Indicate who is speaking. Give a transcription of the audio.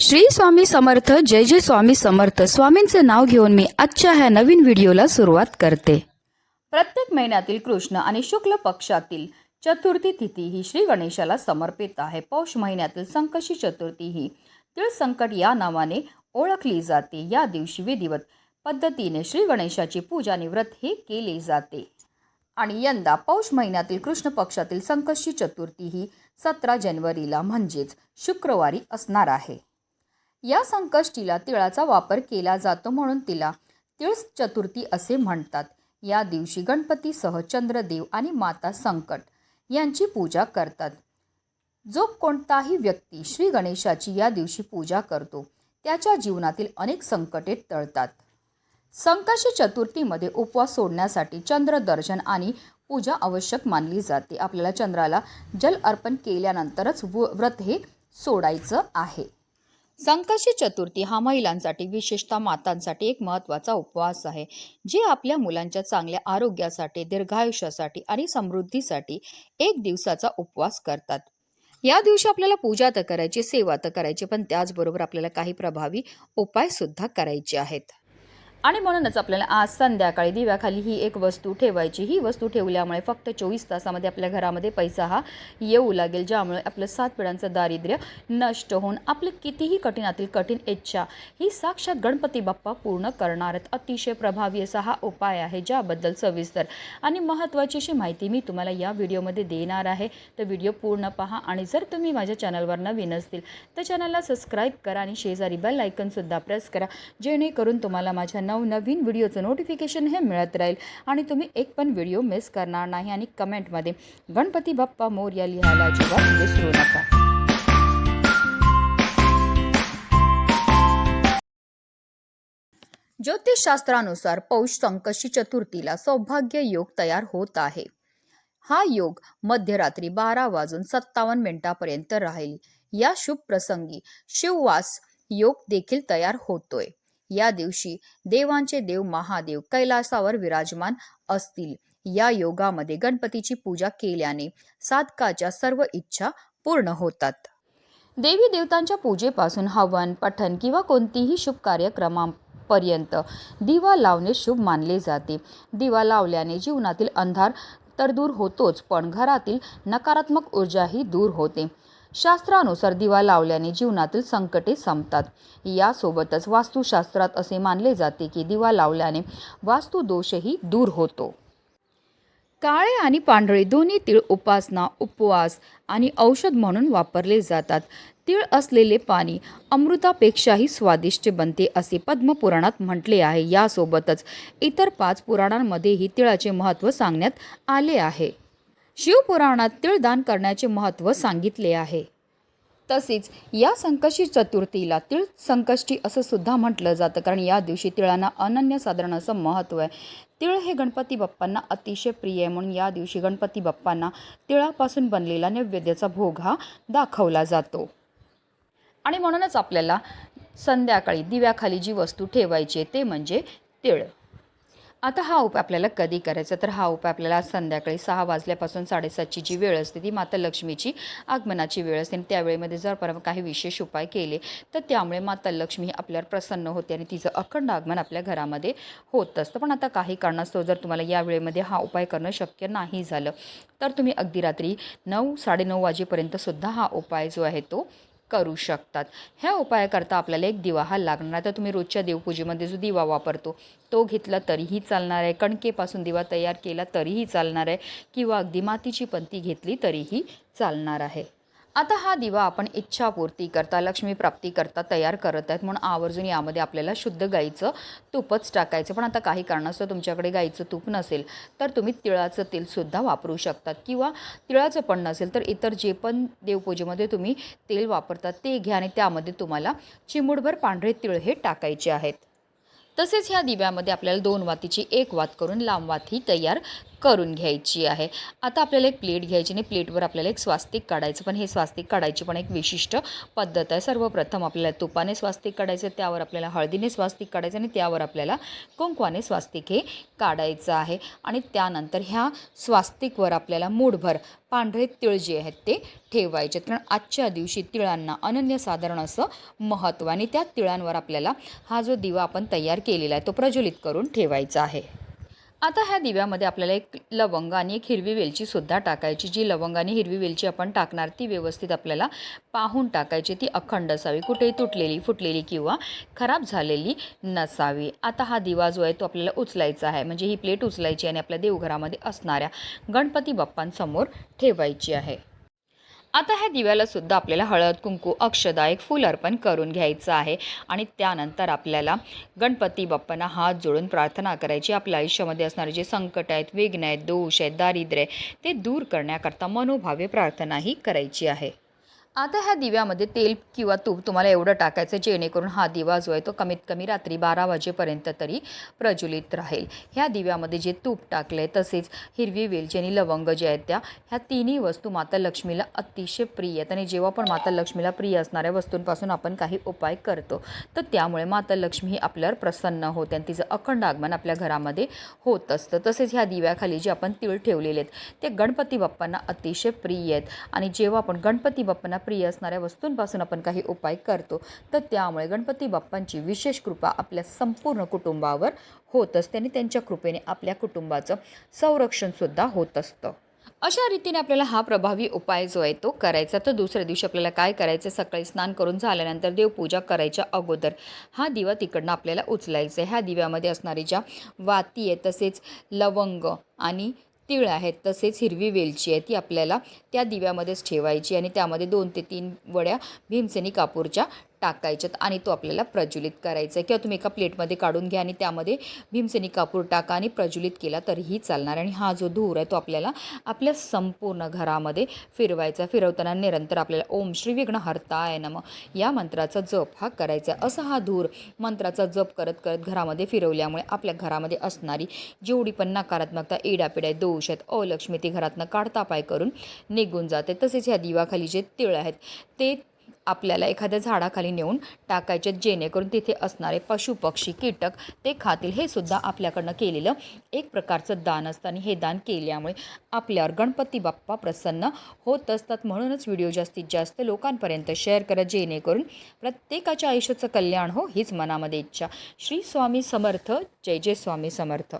Speaker 1: श्री स्वामी समर्थ जय जय स्वामी समर्थ. स्वामींचे नाव घेऊन मी आजच्या ह्या नवीन व्हिडिओला सुरुवात करते. प्रत्येक महिन्यातील कृष्ण आणि शुक्ल पक्षातील चतुर्थी तिथी ही श्री गणेशाला समर्पित आहे. पौष महिन्यातील संकशी चतुर्थी ही तिळ संकट या नावाने ओळखली जाते. या दिवशी विधिवत पद्धतीने श्री गणेशाची पूजा आणि व्रत हे केले जाते. आणि यंदा पौष महिन्यातील कृष्ण पक्षातील संकष्टी चतुर्थी ही सतरा जानेवारीला म्हणजेच शुक्रवारी असणार आहे. या संकष्टीला तिळाचा वापर केला जातो म्हणून तिला तिळ चतुर्थी असे म्हणतात. या दिवशी गणपतीसह चंद्रदेव आणि माता संकट यांची पूजा करतात. जो कोणताही व्यक्ती श्री गणेशाची या दिवशी पूजा करतो त्याच्या जीवनातील अनेक संकटे टळतात. संकष्टी चतुर्थीमध्ये उपवास सोडण्यासाठी चंद्रदर्शन आणि पूजा आवश्यक मानली जाते. आपल्याला चंद्राला जल अर्पण केल्यानंतरच व- व्रत हे सोडायचं आहे. संकष्टी चतुर्थी हा महिलांसाठी विशेषतः मातांसाठी एक महत्त्वाचा उपवास आहे जे आपल्या मुलांच्या चांगल्या आरोग्यासाठी दीर्घायुष्यासाठी आणि समृद्धीसाठी एक दिवसाचा उपवास करतात. या दिवशी आपल्याला पूजा तर करायची सेवा तर करायची पण त्याचबरोबर आपल्याला काही प्रभावी उपाय सुद्धा करायचे आहेत. आणि म्हणूनच आपल्याला आज संध्याकाळी दिव्याखाली ही एक वस्तू ठेवायची. ही वस्तू ठेवल्यामुळे फक्त चोवीस तासामध्ये आपल्या घरामध्ये पैसा हा येऊ लागेल ज्यामुळे आपलं सात पिढ्यांचं दारिद्र्य नष्ट होऊन आपली कितीही कठीणातील कठीण इच्छा ही साक्षात गणपती बाप्पा पूर्ण करणार आहेत. अतिशय प्रभावी असा हा उपाय आहे ज्याबद्दल सविस्तर आणि महत्त्वाची अशी माहिती मी तुम्हाला या व्हिडिओमध्ये देणार आहे. तर व्हिडिओ पूर्ण पहा आणि जर तुम्ही माझ्या चॅनलवर नवीन असतील तर चॅनलला सबस्क्राईब करा आणि शेजारी बेल आयकनसुद्धा प्रेस करा जेणेकरून तुम्हाला माझ्या नवनवीन व्हिडिओचं नोटिफिकेशन हे मिळत राहील. आणि तुम्ही एक पण व्हिडिओ मिस करणार नाही आणि कमेंटमध्ये गणपती बाप्पा मोर्या लिहायला अजिबात विसरू नका. ज्योतिषशास्त्रानुसार पौष संकशी चतुर्थीला सौभाग्य योग तयार होत आहे. हा योग मध्यरात्री बारा वाजून सत्तावन्न मिनिटापर्यंत राहील. या शुभ प्रसंगी शिववास योग देखील तयार होतोय. या दिवशी देवांचे देव महादेव कैलासावर विराजमान असतील. या योगामध्ये गणपतीची पूजा केल्याने साधकाच्या सर्व इच्छा पूर्ण होतात. देवी देवतांच्या पूजेपासून हवन पठण किंवा कोणतीही शुभ कार्यक्रमापर्यंत दिवा लावणे शुभ मानले जाते. दिवा लावल्याने जीवनातील अंधार तर दूर होतोच पण घरातील नकारात्मक ऊर्जाही दूर होते. शास्त्रानुसार दिवा लावल्याने जीवनातील संकटे संपतात. यासोबतच वास्तुशास्त्रात असे मानले जाते की दिवा लावल्याने वास्तुदोषही दूर होतो. काळे आणि पांढरे दोन्ही तीळ उपासना उपवास आणि औषध म्हणून वापरले जातात. तीळ असलेले पाणी अमृतापेक्षाही स्वादिष्ट बनते असे पद्मपुराणात म्हटले आहे. यासोबतच इतर पाच पुराणांमध्येही तिळाचे महत्त्व सांगण्यात आले आहे. शिवपुराणात तिळदान करण्याचे महत्त्व सांगितले आहे. तसेच या संकष्टी चतुर्थीला तिळ संकष्टी असं सुद्धा म्हटलं जातं कारण या दिवशी तिळांना अनन्यसाधारण असं महत्त्व आहे. तिळ हे गणपती बाप्पांना अतिशय प्रिय आहे म्हणून या दिवशी गणपती बाप्पांना तिळापासून बनलेला नैवेद्याचा भोग हा दाखवला जातो. आणि म्हणूनच आपल्याला संध्याकाळी दिव्याखाली जी वस्तू ठेवायची आहे ते म्हणजे तिळ. आता हा उपाय आपल्याला कधी करायचा? तर हा उपाय आपल्याला संध्याकाळी सहा वाजल्यापासून साडेसातची जी वेळ असते ती माता लक्ष्मीची आगमनाची वेळ असते. आणि त्यावेळेमध्ये जर परवा काही विशेष उपाय केले तर त्यामुळे माता लक्ष्मी ही आपल्यावर प्रसन्न होते आणि तिचं अखंड आगमन आपल्या घरामध्ये होत असतं. पण आता काही कारणास्तव जर तुम्हाला या वेळेमध्ये हा उपाय करणं शक्य नाही झालं तर तुम्ही अगदी रात्री नऊ साडेनऊ वाजेपर्यंत सुद्धा हा उपाय जो आहे तो करू शकतात. ह्या उपायाकरता आपल्याला एक दिवा हा लागणार. आहे तर तुम्ही रोजच्या देवपूजेमध्ये जो दिवा वापरतो तो घेतला तरीही चालणार आहे. कणकेपासून दिवा तयार केला तरीही चालणार आहे. किंवा अगदी मातीची पंती घेतली तरीही चालणार आहे. आता हा दिवा आपण इच्छापूर्ती करता लक्ष्मी प्राप्ती करता तयार करत आहेत म्हणून आवर्जून यामध्ये आपल्याला शुद्ध गाईचं तूपच टाकायचं. पण आता काही कारणास्तव तुमच्याकडे गाईचं तूप नसेल तर तुम्ही तिळाचं तेलसुद्धा वापरू शकतात. किंवा तिळाचं पण नसेल तर इतर जे पण देवपूजेमध्ये तुम्ही तेल वापरतात ते घ्या आणि त्यामध्ये तुम्हाला चिमुडभर पांढरे तिळ हे टाकायचे आहेत. तसेच ह्या दिव्यामध्ये आपल्याला दोन वातीची एक वात करून लांब वात तयार करून घ्यायची आहे. आता आपल्याला एक प्लेट घ्यायची आणि प्लेटवर आपल्याला एक स्वास्तिक काढायचं पण हे स्वास्तिक काढायची पण एक विशिष्ट पद्धत आहे. सर्वप्रथम आपल्याला तुपाने स्वास्तिक काढायचं त्यावर आपल्याला हळदीने स्वास्तिक काढायचं आणि त्यावर आपल्याला कुंकवाने स्वास्तिक हे काढायचं आहे. आणि त्यानंतर ह्या स्वास्तिकवर आपल्याला मूठभर पांढरे तिळ जे आहेत ते ठेवायचे. कारण आजच्या दिवशी तिळांना अनन्यसाधारण असं महत्त्व आणि त्या तिळांवर आपल्याला हा जो दिवा आपण तयार केलेला आहे तो प्रज्वलित करून ठेवायचा आहे. आता ह्या दिव्यामध्ये आपल्याला एक लवंग आणि एक हिरवी वेलची सुद्धा टाकायची. जी लवंग आणि हिरवी वेलची आपण टाकणार ती व्यवस्थित आपल्याला पाहून टाकायची. ती अखंड असावी. कुठेही तुटलेली फुटलेली किंवा खराब झालेली नसावी. आता हा दिवा जो आहे तो आपल्याला उचलायचा आहे. म्हणजे ही प्लेट उचलायची आणि आपल्या देवघरामध्ये असणाऱ्या गणपती बाप्पांसमोर ठेवायची आहे. आता ह्या दिव्याला सुद्धा आपल्याला हळद कुंकू अक्षदा एक फूल अर्पण करून घ्यायचं आहे. आणि त्यानंतर आपल्याला गणपती बाप्पांना हात जोडून प्रार्थना करायची. आपल्या आयुष्यामध्ये असणारे जे संकट आहेत विघ्न आहेत दोष आहेत दारिद्र्य ते दूर करण्याकरता मनोभावे प्रार्थनाही करायची आहे. आता ह्या दिव्यामध्ये तेल किंवा तूप तुम्हाला एवढं टाकायचं जेणेकरून हा दिवा जो आहे तो कमीत कमी रात्री बारा वाजेपर्यंत तरी प्रज्वलित राहील. ह्या दिव्यामध्ये जे तूप टाकलं आहे तसेच हिरवी वेलची आणि लवंग जे आहेत त्या ह्या तिन्ही वस्तू माता लक्ष्मीला अतिशय प्रिय आहेत. आणि जेव्हा पण माता लक्ष्मीला प्रिय असणाऱ्या वस्तूंपासून आपण काही उपाय करतो तर त्यामुळे माता लक्ष्मी ही आपल्यावर प्रसन्न होते आणि तिचं अखंड आगमन आपल्या घरामध्ये होत असतं. तसेच ह्या दिव्याखाली जे आपण तीळ ठेवलेले आहेत ते गणपती बाप्पांना अतिशय प्रिय आहेत. आणि जेव्हा आपण गणपती बाप्पांना प्रिय असणाऱ्या वस्तूंपासून आपण काही उपाय करतो. तर त्यामुळे गणपती बाप्पांची विशेष कृपा आपल्या संपूर्ण कुटुंबावर होत असते आणि त्यांच्या कृपेने आपल्या कुटुंबाचं संरक्षणसुद्धा होत असतं. अशा रीतीने आपल्याला हा प्रभावी उपाय जो आहे तो करायचा. तर दुसऱ्या दिवशी आपल्याला काय करायचं? सकाळी स्नान करून झाल्यानंतर देवपूजा करायच्या अगोदर हा दिवा तिकडनं आपल्याला उचलायचा आहे. ह्या दिव्यामध्ये असणारी ज्या वाती आहे तसेच लवंग आणि तीळ आहेत तसेच हिरवी वेलची आहे ती आपल्याला त्या दिव्यामध्येच ठेवायची आणि त्यामध्ये दोन ते तीन वड्या भीमसेनी कापूरच्या टाकायच्यात आणि तो आपल्याला प्रज्वलित करायचा आहे किंवा तुम्ही एका प्लेटमध्ये काढून घ्या आणि त्यामध्ये भीमसेनी कापूर टाका आणि प्रज्वलित केला तरीही चालणार. आणि हा जो धूर आहे तो आपल्याला आपल्या संपूर्ण घरामध्ये फिरवायचा. फिरवताना निरंतर आपल्याला ओम श्री विघ्न हरताय नम या मंत्राचा जप हा करायचा. आहे असा हा धूर मंत्राचा जप करत करत घरामध्ये फिरवल्यामुळे आपल्या घरामध्ये असणारी जेवढी पण नकारात्मकता इडापिडा दोष आहेत अलक्ष्मी ती घरातनं काढता पाय करून निघून जाते. तसेच ह्या दिवाखाली जे तिळ आहेत ते आपल्याला एखाद्या झाडाखाली नेऊन टाकायचे जेणेकरून तिथे असणारे पशु पक्षी कीटक ते खातील. हे सुद्धा आपल्याकडनं केलेलं एक प्रकारचं दान असतं. आणि हे दान केल्यामुळे आपल्यावर गणपती बाप्पा प्रसन्न होत असतात. म्हणूनच व्हिडिओ जास्तीत जास्त लोकांपर्यंत शेअर करा जेणेकरून प्रत्येकाच्या आयुष्याचं कल्याण हो हीच मनामध्ये इच्छा. श्री स्वामी समर्थ. जय जय स्वामी समर्थ.